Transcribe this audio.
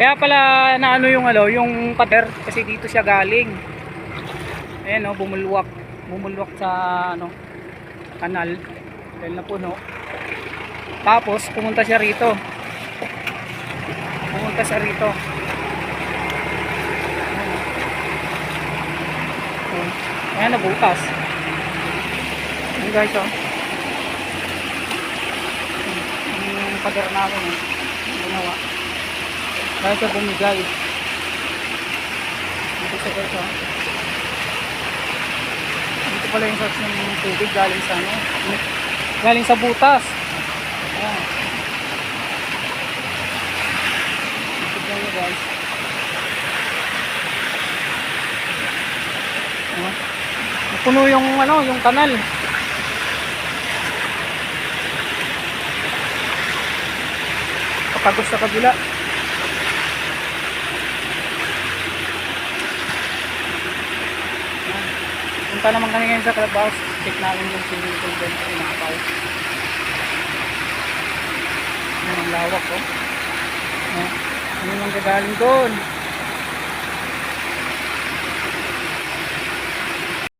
Kaya pala na ano yung ano, yung pader kasi dito siya galing. Ayan oh, bumulwak. Bumulwak sa ano, kanal. Dahil na puno. Tapos pumunta siya rito. Pumunta siya rito. Ayan nabutas. Ayan guys oh. Yung pader namin eh. Ginawa. Dahil siya bumigay. Dito guys oh. Dito pala yung source ng tubig galing sa ano. Galing sa butas. Ayan. Tignan nyo guys. Ayan. Puno yung ano, yung kanal. Kapagos sa kabila. Punta naman kami ngayon sa clubhouse. Check namin yung swimming pool doon sa Inapaw. Ang lawak ko. Oh. Ano nang gagaling doon?